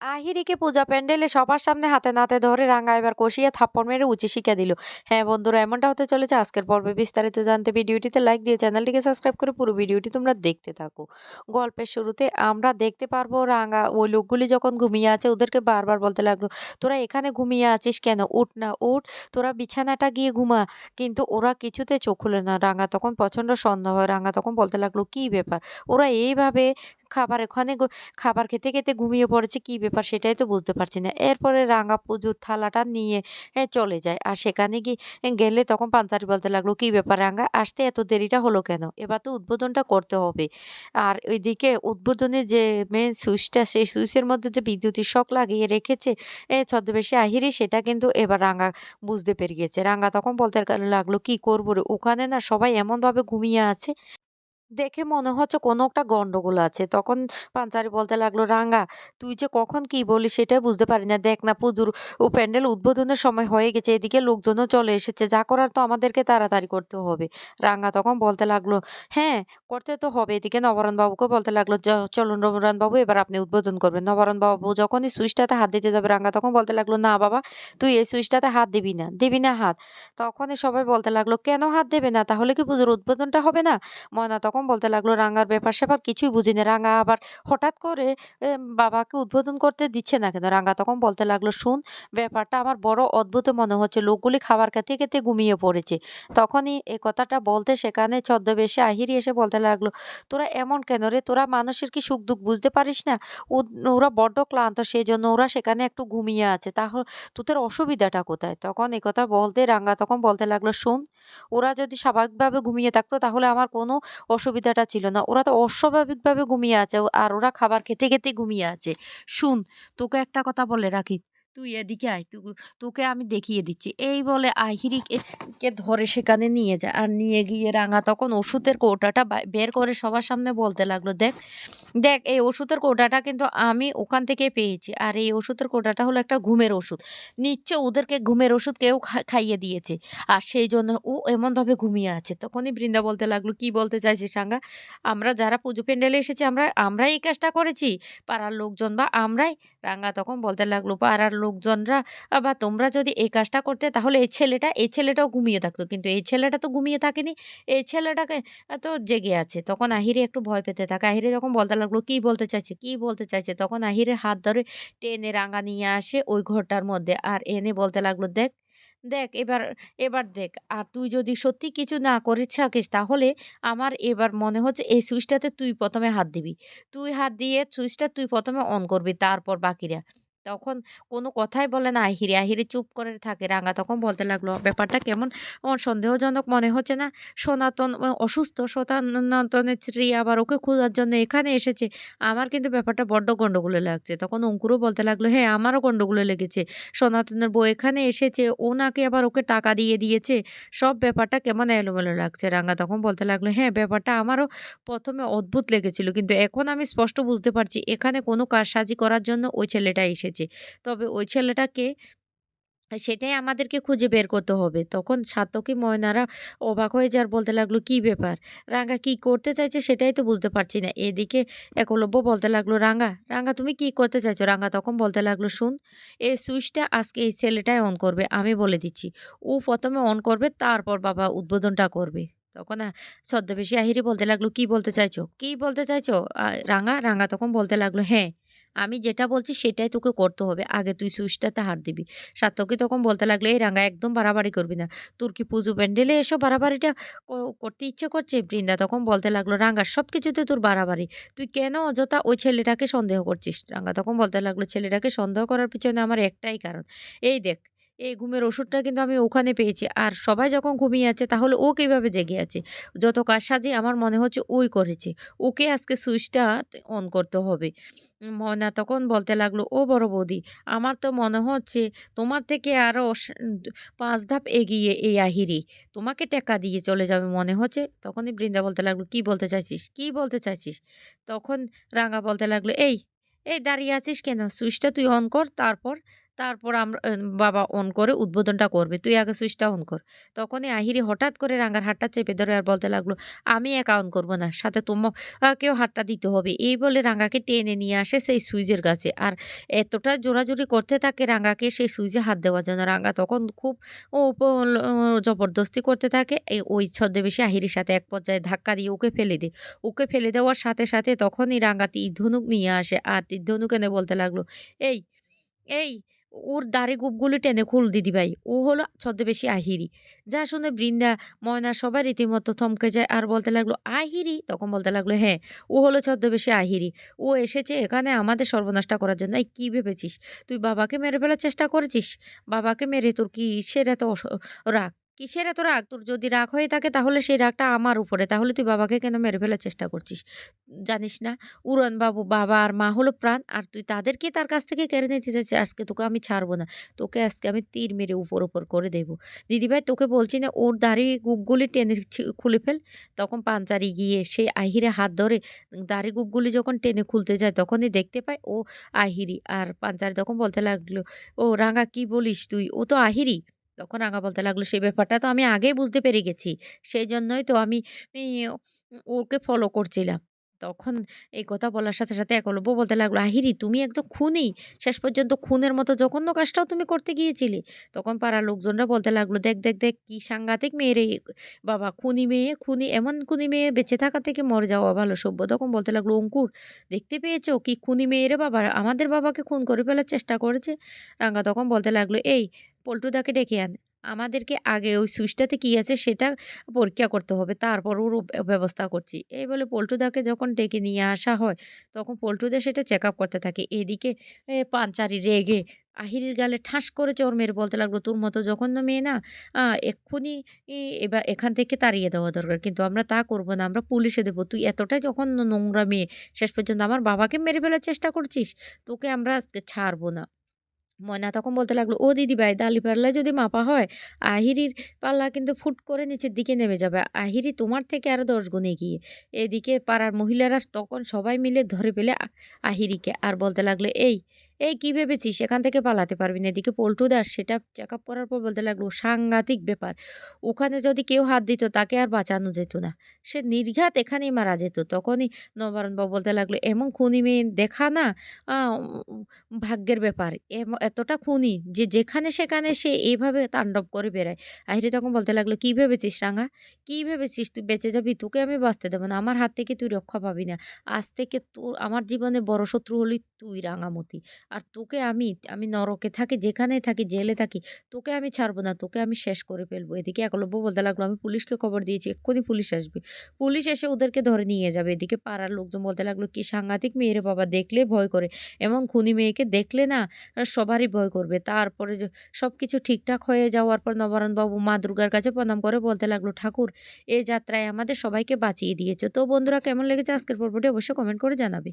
আহিরিকে পূজা প্যান্ডেলে সবার সামনে হাতে নাতে ধরে রাঙা এবার কষিয়ে থাপ্পড় মেরে উঁচি শিক্ষা দিল। হ্যাঁ বন্ধুরা, এমনটা হতে চলেছে। আজকের পর্বে বিস্তারিত জানতে ভিডিওটিতে লাইক দিয়ে চ্যানেলটিকে সাবস্ক্রাইব করে পুরো ভিডিওটি তোমরা দেখতে থাকো। গল্পের শুরুতে আমরা দেখতে পারব রাঙা, ওই লোকগুলি যখন ঘুমিয়ে আছে ওদেরকে বারবার বলতে লাগল, তোরা এখানে ঘুমিয়ে আছিস কেন? উঠ না, উঠ, তোরা বিছানাটা গিয়ে ঘুমা। কিন্তু ওরা কিছুতে চোখ খুলে না। রাঙা তখন প্রচণ্ড সন্দেহ হয়। রাঙা তখন বলতে লাগল, কি ব্যাপার? ওরা এইভাবে খাবার ওখানে খাবার খেতে খেতে ঘুমিয়ে পড়েছে, কি ব্যাপার সেটাই তো বুঝতে পারছি না। এরপরে রাঙা পুজোর থালাটা নিয়ে চলে যায়। আর সেখানে গিয়ে গেলে তখন পাঞ্চারি বলতে লাগল, কি ব্যাপার রাঙা, আসতে এত দেরিটা হলো কেন? এবার তো উদ্বোধনটা করতে হবে। আর ওইদিকে উদ্বোধনের যে মেন সুইচটা, সেই সুইচের মধ্যে যে বিদ্যুতের শক লাগিয়ে রেখেছে ছদ্মবেশে আহিরি, সেটা কিন্তু এবার রাঙা বুঝতে পেরে গেছে রাঙা তখন বলতে লাগল, কি করব রে? ওখানে না সবাই এমনভাবে ঘুমিয়ে আছে দেখে মনে হচ্ছে কোনো একটা গন্ডগোল আছে। তখন পাঞ্চারি বলতে লাগল, "রাঙা, তুই যে কখন কি বলিস সেটাই বুঝতে পারি না। দেখ না পুজোর ও প্যান্ডেল উদ্বোধনের সময় হয়ে গেছে। এদিকে লোকজনও চলে এসেছে। যা করার তো আমাদেরকে তাড়াতাড়ি করতে হবে।" রাঙ্গা তখন বলতে লাগল, "হ্যাঁ, করতে তো হবে।" এদিকে নবরণবাবুকে বলতে লাগল, "চ চলুন নবরণবাবু এবার আপনি উদ্বোধন করবেন।" নবরণবাবু যখনই সুইচটাতে হাত দিতে যাবে রাঙ্গা তখন বলতে লাগল, "না বাবা, তুই এই সুইচটাতে হাত দিবি না। দিবি না হাত।" তখনই সবাই বলতে লাগল, "কেন হাত দেবে না? তাহলে কি পুজোর উদ্বোধনটা হবে না?" ময়না তখন বলতে লাগল রাঙার ব্যাপার-স্যাপার কিছুই বুঝি না। রাঙা আবার হঠাৎ করে বাবাকে উদ্বোধন করতে দিচ্ছে না কেন? রাঙা তখন বলতে লাগল, "শোন, ব্যাপারটা আমার বড় অদ্ভুত মনে হচ্ছে। লোকগুলি খাবার খেতে, খেতে ঘুমিয়ে পড়েছে।" তখনই এ কথাটা বলতে সেখানে ছদ্মবেশে আহিরি এসে বলতে লাগল, "তোরা এমন কেন রে? তোরা মানুষের কি সুখ-দুঃখ বুঝতে পারিস না? ওরা বড্ড ক্লান্ত সেই জন্য ওরা সেখানে একটু ঘুমিয়ে আছে। তাহ তোদের অসুবিধাটা কোথায়?" তখন এ কথা বলতে রাঙা তখন বলতে লাগল, "শোন, ওরা যদি স্বাভাবিকভাবে ঘুমিয়ে থাকতো তাহলে আমার কোনো অসুবিধাটা ছিল না। ওরা তো অস্বাভাবিকভাবে ঘুমিয়ে আছে। আর ওরা খাবার খেতে, খেতে ঘুমিয়ে আছে। শুন, তোকে একটা কথা বলে রাখি। তুই এদিকে আয়। তু তোকে আমি দেখিয়ে দিচ্ছি। এই বলে আহিরিকে কে ধরে সেখানে নিয়ে যায়। আর নিয়ে গিয়ে রাঙা তখন ওষুধের কৌটাটা বের করে সবার সামনে বলতে লাগল, "দেখ, দেখ এই ওষুধের কৌটাটা কিন্তু আমি ওখান থেকে পেয়েছি। আর এই ওষুধের কৌটাটা হলো একটা ঘুমের ওষুধ। নিশ্চয় ওদেরকে ঘুমের ওষুধ কেউ খাইয়ে দিয়েছে। আর সেই জন্য ও এমনভাবে ঘুমিয়ে আছে।" তখনই বৃন্দা বলতে লাগল, "কি বলতে চাইছিস রাঙা? আমরা যারা পুজো প্যান্ডেলে এসেছি আমরা আমরাই এই কাজটা করেছি? পাড়ার লোকজন বা আমরাই?" রাঙা তখন বলতে লাগল, "পাড়ার লোকজনরা বা তোমরা যদি এই কাজটা করতে তাহলে এই ছেলেটা এই ছেলেটাও ঘুমিয়ে থাকতো। কিন্তু এই ছেলেটা তো ঘুমিয়ে থাকেনি। এই ছেলেটাকে তো জেগে আছে।" তখন আহিরে একটু ভয় পেতে থাকে। আহিরে তখন বলতে লাগল, "কি বলতে চাইছে? কি বলতে চাইছে?" তখন আহিরের হাত ধরে টেনে রাঙ্গা নিয়ে আসে ওই ঘরটার মধ্যে। আর এনে বলতে লাগল, "দেখ, দেখ এবার এবার দেখ। আর তুই যদি সত্যি কিছু না করে থাকিস, তাহলে আমার এবার মনে হচ্ছে এই সুইচটাতে তুই প্রথমে হাত দিবি। তুই হাত দিয়ে সুইচটা তুই প্রথমে অন করবি, তারপর বাকিরা। তখন কোনো কথাই বলে না আহিরি। আহিরে চুপ করে থাকে। রাঙা তখন বলতে লাগল, "ব্যাপারটা কেমন সন্দেহজনক মনে হচ্ছে না? সনাতন অসুস্থ। সনাতনের স্ত্রী আবার ওকে খোঁজার জন্য এখানে এসেছে। আমার কিন্তু ব্যাপারটা বড্ড গন্ডগোলে লাগছে।" তখন অঙ্কুরও বলতে লাগল, "হ্যাঁ, আমারও গন্ডগোলে লেগেছে। সনাতনের বউ এখানে এসেছে। ও নাকি আবার ওকে টাকা দিয়ে দিয়েছে। সব ব্যাপারটা কেমন এলোমেলো লাগছে।" রাঙা তখন বলতে লাগল, "হ্যাঁ, ব্যাপারটা আমারও প্রথমে অদ্ভুত লেগেছিল। কিন্তু এখন আমি স্পষ্ট বুঝতে পারছি এখানে কোনো কারসাজি করার জন্য ওই ছেলেটা এসেছে। তবে ওই ছেলেটাকে সেটাই আমাদেরকে খুঁজে বের করতে হবে।" তখন সাত্তকী ময়নারা অবাক হয়ে যায় আর বলতে লাগল, "কি ব্যাপার? রাঙা কি করতে চাইছে সেটাই তো বুঝতে পারছি না।" এদিকে একলব্য বলতে লাগল, "রাঙা, রাঙ্গা তুমি কি করতে চাইছো?" রাঙা তখন বলতে লাগল, "শোন, এই সুইচটা আজকে এই ছেলেটাই অন করবে। আমি বলে দিচ্ছি। ও প্রথমে অন করবে তারপর বাবা উদ্বোধনটা করবে।" তখন ছদ্মবেশী আহিরি বলতে লাগল, "কি বলতে চাইছো? কি বলতে চাইছো রাঙা?" রাঙা তখন বলতে লাগল, "হ্যাঁ, আমি যেটা বলছি সেটাই তোকে করতে হবে। আগে তুই সুইচটাতে হাত দিবি।" সার্থকই তখন বলতে লাগলে "এই রাঙা একদম বাড়াবাড়ি করবি না। তোর কি পুজো প্যান্ডেলে এসব বাড়াবাড়িটা করতে ইচ্ছে করছে?" বৃন্দা তখন বলতে লাগল, রাঙার সব কিছুতে তোর বাড়াবাড়ি। তুই কেন অযথা ওই ছেলেটাকে সন্দেহ করছিস?" রাঙা তখন বলতে লাগল, "ছেলেটাকে সন্দেহ করার পিছনে আমার একটাই কারণ। এই দেখ, এই ঘুমের ওষুধটা কিন্তু আমি ওখানে পেয়েছি। আর সবাই যখন ঘুমিয়ে আছে তাহলে ও কীভাবে জেগে আছে? যত কাজ সাজে আমার মনে হচ্ছে ওই করেছে। ওকে আজকে সুইচটা অন করতে হবে।" ময়না তখন বলতে লাগল, "ও বড় বৌদি, আমার তো মনে হচ্ছে তোমার থেকে আরও পাঁচ ধাপ এগিয়ে এই আহিরি। তোমাকে টেক্কা দিয়ে চলে যাবে মনে হচ্ছে।" তখনই বৃন্দা বলতে লাগল, "কি বলতে চাইছিস? কি বলতে চাইছিস?" তখন রাঙা বলতে লাগল, "এই, এই দাঁড়িয়ে আছিস কেন? সুইচটা তুই অন কর তারপর, তারপর আমরা বাবা অন করে উদ্বোধনটা করবে। তুই আগে সুইচটা অন কর। তখনই আহিরি হঠাৎ করে রাঙার হাতটা চেপে ধরে আর বলতে লাগল, "আমি একা অন করব না। সাথে তোমাকেও হাতটা দিতে হবে।" এই বলে রাঙাকে টেনে নিয়ে আসে সেই সুইচের কাছে। আর এতটা জোরাজুরি করতে থাকে রাঙাকে সেই সুইচে হাত দেওয়ার জন্য। রাঙা তখন খুব জবরদস্তি করতে থাকে। এ ওই ছদ্মবেশী আহিরির সাথে এক পর্যায়ে ধাক্কা দিয়ে ওকে ফেলে দেয়। ওকে ফেলে দেওয়ার সাথে, সাথে তখনই রাঙা তীর ধনুক নিয়ে আসে। আর তীর ধনুক এনে বলতে লাগল, "এই, এই ওর দাড়ি গোপগুলো টেনে খুল দিদি ভাই ও হলো ছদ্মবেশী আহিরি।" যা শুনে বৃন্দা, ময়না সবাই রীতিমতো থমকে যায় আর বলতে লাগল, "আহিরি?" তখন বলতে লাগল, "হ্যাঁ, ও হলো ছদ্মবেশী আহিরি। ও এসেছে এখানে আমাদের সর্বনাশটা করার জন্য। এই কী ভেবেছিস? তুই বাবাকে মেরে ফেলার চেষ্টা করেছিস? বাবাকে মেরে তোর কিসের এত তো রাগ? কিসের এত রাগ? তোর যদি রাগ হয়ে থাকে তাহলে সেই রাগটা আমার উপরে। তাহলে তুই বাবাকে কেন মেরে ফেলার চেষ্টা করছিস? জানিস না উড়নবাবু বাবা আর মা হলো প্রাণ। আর তুই তাদেরকে তার কাছ থেকে কেড়ে নিতে চাইছিস। আজকে তোকে আমি ছাড়বো না। তোকে আজকে আমি তীর মেরে উপর, উপর করে দেবো দিদিভাই তোকে বলছি না ওর দাড়ি গোঁফগুলি টেনে খুলে ফেল।" তখন পাঞ্চারি গিয়ে সেই আহিরে হাত ধরে দাড়ি গোঁফগুলি যখন টেনে খুলতে যায় তখনই দেখতে পায় ও আহিরি। আর পাঞ্চারি তখন বলতে লাগল, "ও রাঙা কি বলিস তুই? ও তো আহিরি।" তখন রাঙা বলতে লাগল, "সেই ব্যাপারটা তো আমি আগেই বুঝতে পেরে গেছি। সেই জন্যই তো আমি ওকে ফলো করছিলাম।" তখন এই কথা বলার সাথে, সাথে একলব্য বলতে লাগল, "আহিরি তুমি একজন খুনি। শেষ পর্যন্ত খুনের মতো জঘন্য কাজটাও তুমি করতে গিয়েছিলে।" তখন পাড়ার লোকজনরা বলতে লাগল, "দেখ, দেখ, দেখ কি সাংঘাতিক মেয়ে রে বাবা! খুনি মেয়ে, খুনি এমন খুনি মেয়ে বেঁচে থাকা থেকে মরে যাওয়া ভালো সভ্য।" তখন বলতে লাগল, "অঙ্কুর দেখতে পেয়েছ কি খুনি মেয়ে রে বাবা! আমাদের বাবাকে খুন করে ফেলার চেষ্টা করেছে।" রাঙা তখন বলতে লাগল, "এই পল্টুদাকে ডেকে আন। আমাদেরকে আগে ওই সুইচটাতে কি আছে সেটা পরীক্ষা করতে হবে। তারপর ওর ব্যবস্থা করছি।" এই বলে পল্টুদাকে যখন ডেকে নিয়ে আসা হয় তখন পল্টুদা সেটা চেক আপ করতে থাকে। এদিকে পাঞ্চারি রেগে আহিরির গালে ঠাস করে চড় মেরে বলতে লাগল, "তোর মতো জঘন্য মেয়ে না এক্ষুনি ই এবা এখান থেকে তাড়িয়ে দেওয়া দরকার। কিন্তু আমরা তা করব না। আমরা পুলিশে দেবো তুই এতটাই যখন নোংরা মেয়ে। শেষ পর্যন্ত আমার বাবাকে মেরে ফেলার চেষ্টা করছিস। তোকে আমরা ছাড়ব না।" ময়না তখন বলতে লাগল, "ও দিদিভাই পাল্লা যদি মাপা হয় আহিরির পাল্লা কিন্তু ফুট করে নিচের দিকে নেমে যাবে। আহিরি তোমার থেকে আরও দশ গুণে গিয়ে এদিকে পাড়ার মহিলারা তখন সবাই মিলে ধরে ফেলে আহিরিকে। আর বলতে লাগল, "এই, এই কি ভেবেছিস এখান থেকে পালাতে পারবি না?" এদিকে পল্টুদা সেটা চেক আপ করার পর বলতে লাগল, "সাংঘাতিক ব্যাপার। ওখানে যদি কেউ হাত দিত তাকে আর বাঁচানো যেত না। সে নির্ঘাত এখানেই মারা যেত।" তখনই নবারুণবাবু বলতে লাগল, "এমন খুনি মেয়ে দেখা না ভাগ্যের ব্যাপার। এতটা খুনি যে যেখানে সেখানে সে এভাবে তাণ্ডব করে বেড়ায়।" আহিরি তখন বলতে লাগল, "কি ভেবেছিস রাঙা? কি ভেবেছিস তুই বেঁচে যাবি? তোকে আমি বাঁচতে দেবো না। আমার হাত থেকে তুই রক্ষা পাবি না। আজ থেকে তোর আমার জীবনে বড় শত্রু হলি তুই রাঙামতি। আর তোকে আমি, আমি নরকে থাকি, যেখানে থাকি, জেলে থাকি, তোকে আমি ছাড়ব না। তোকে আমি শেষ করে ফেলব এদিকে একলব্য বলতে লাগল, "আমি পুলিশকে খবর দিয়েছি। এক্ষুনি পুলিশ আসবে। পুলিশ এসে ওদেরকে ধরে নিয়ে যাবে।" এদিকে পাড়ার লোকজন বলতে লাগল, "কি সাংঘাতিক মেয়ে রে বাবা! দেখলে ভয় করে। এমন খুনি মেয়েকে দেখলে না সবারই ভয় করবে।" তারপরে সব কিছু ঠিকঠাক হয়ে যাওয়ার পর নবারুণবাবু মা দুর্গার কাছে প্রণাম করে বলতে লাগল, "ঠাকুর এই যাত্রায় আমাদের সবাইকে বাঁচিয়ে দিয়েছে তো বন্ধুরা কেমন লেগেছে আজকের পর্বটি অবশ্যই কমেন্ট করে জানাবে।